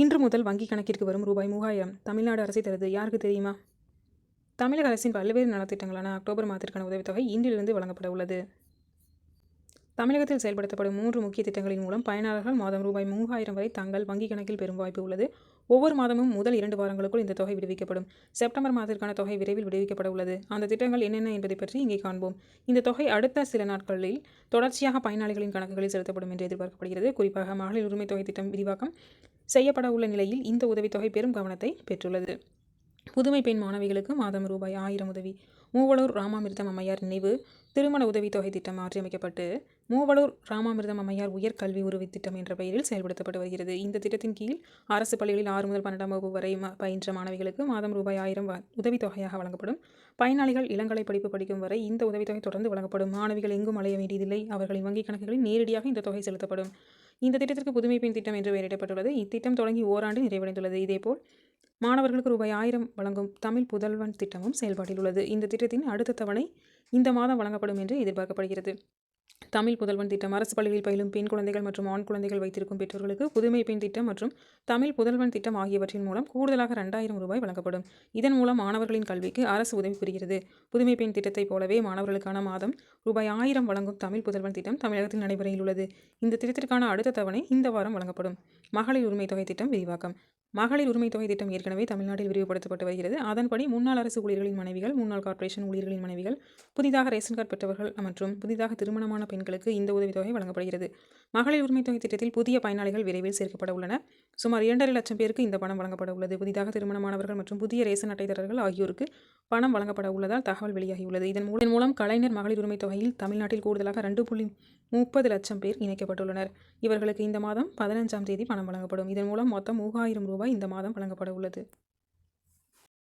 இன்று முதல் வங்கி கணக்கிற்கு வரும் ரூபாய் மூவாயிரம் தமிழ்நாடு அரசை தருது. யாருக்கு தெரியுமா? தமிழக அரசின் பல்வேறு நலத்திட்டங்களான அக்டோபர் மாதத்திற்கான உதவித்தொகை இன்றிலிருந்து வழங்கப்பட உள்ளது. தமிழகத்தில் செயல்படுத்தப்படும் மூன்று முக்கிய திட்டங்களின் மூலம் பயனாளர்கள் மாதம் ரூபாய் மூவாயிரம் வரை தங்கள் வங்கி கணக்கில் பெறும் வாய்ப்பு உள்ளது. ஒவ்வொரு மாதமும் முதல் இரண்டு வாரங்களுக்குள் இந்த தொகை விடுவிக்கப்படும். செப்டம்பர் மாதத்திற்கான தொகை விரைவில் விடுவிக்கப்பட உள்ளது. அந்த திட்டங்கள் என்னென்ன என்பதை பற்றி இங்கே காண்போம். இந்த தொகை அடுத்த சில நாட்களில் தொடர்ச்சியாக பயனாளிகளின் கணக்குகளில் செலுத்தப்படும் என்று எதிர்பார்க்கப்படுகிறது. குறிப்பாக மகளிர் உரிமை தொகை திட்டம் விரிவாக்கம் செய்யப்பட உள்ள நிலையில் இந்த உதவித்தொகை பெரும் கவனத்தை பெற்றுள்ளது. புதுமை பெண் மாணவிகளுக்கு மாதம் ரூபாய் ஆயிரம் உதவி. மூவலூர் ராமாமிர்தம் அம்மையார் நினைவு. திருமண உதவித்தொகை திட்டம் மாற்றியமைக்கப்பட்டு மூவலூர் ராமாமிர்தம் அம்மையார் உயர்கல்வி உறுதி திட்டம் என்ற பெயரில் செயல்படுத்தப்பட்டு வருகிறது. இந்த திட்டத்தின் கீழ் அரசு பள்ளிகளில் ஆறு முதல் பன்னெண்டாம் வகுப்பு வரை பயின்ற மாணவிகளுக்கு மாதம் ரூபாய் ஆயிரம் உதவித்தொகையாக வழங்கப்படும். பயனாளிகள் இளங்கலை படிப்பு படிக்கும் வரை இந்த உதவித்தொகை தொடர்ந்து வழங்கப்படும். மாணவிகள் எங்கும் அலைய வேண்டியதில்லை. அவர்களின் வங்கிக் கணக்குகளில் நேரடியாக இந்த தொகை செலுத்தப்படும். இந்த திட்டத்திற்கு புதுமை பெண் திட்டம் என்று பெயரிடப்பட்டுள்ளது. இத்திட்டம் தொடங்கி ஓராண்டு நிறைவடைந்துள்ளது. இதேபோல் மாணவர்களுக்கு ரூபாய் ஆயிரம் வழங்கும் தமிழ் புதல்வன் திட்டமும் செயல்பாட்டில் உள்ளது. இந்த திட்டத்தின் அடுத்த தவணை இந்த மாதம் வழங்கப்படும் என்று எதிர்பார்க்கப்படுகிறது. தமிழ் புதல்வன் திட்டம் அரசு பள்ளிகளில் பயிலும் பெண் குழந்தைகள் மற்றும் ஆண் குழந்தைகள் வைத்திருக்கும் பெற்றோர்களுக்கு புதுமை பெண் திட்டம் மற்றும் தமிழ் புதல்வன் திட்டம் ஆகியவற்றின் மூலம் கூடுதலாக ரெண்டாயிரம் ரூபாய் வழங்கப்படும். இதன் மூலம் மாணவர்களின் கல்விக்கு அரசு உதவி புரிகிறது. புதுமை பெண் திட்டத்தைப் போலவே மாணவர்களுக்கான மாதம் ரூபாய் ஆயிரம் வழங்கும் தமிழ் புதல்வன் திட்டம் தமிழகத்தில் நடைமுறையில் உள்ளது இந்த திட்டத்திற்கான அடுத்த தவணை இந்த வாரம் வழங்கப்படும். மகளிர் உரிமை தொகை திட்டம் விரிவாக்கம். மகளிர் உரிமை தொகை திட்டம் ஏற்கனவே தமிழ்நாட்டில் விரிவுபடுத்தப்பட்டு வருகிறது. அதன்படி முன்னாள் அரசு ஊழியர்களின் மனைவிகள் முன்னாள் கார்ப்பரேஷன் ஊழியர்களின் மனைவிகள் புதிதாக ரேஷன் கார்டு பெற்றவர்கள் மற்றும் புதிதாக திருமணமான பெண்களுக்கு இந்த உதவித்தொகை வழங்கப்படுகிறது. மகளிர் உரிமை தொகை திட்டத்தில் புதிய பயனாளிகள் விரைவில் சேர்க்கப்பட உள்ளன சுமார் இரண்டரை லட்சம் பேருக்கு இந்த பணம் வழங்கப்பட உள்ளது. புதிதாக திருமணமானவர்கள் மற்றும் புதிய ரேசன் அட்டைதாரர்கள் ஆகியோருக்கு பணம் வழங்கப்பட உள்ளதால் தகவல் வெளியாகியுள்ளது. இதன் மூலம் மூலம் கலைஞர் மகளிர் உரிமை தொகையில் தமிழ்நாட்டில் கூடுதலாக ரெண்டு புள்ளி முப்பது லட்சம் பேர் இணைக்கப்பட்டுள்ளனர். இவர்களுக்கு இந்த மாதம் பதினஞ்சாம் தேதி பணம் வழங்கப்படும். இதன் மூலம் மொத்தம் மூவாயிரம் ரூபாய் இந்த மாதம் வழங்கப்பட உள்ளது.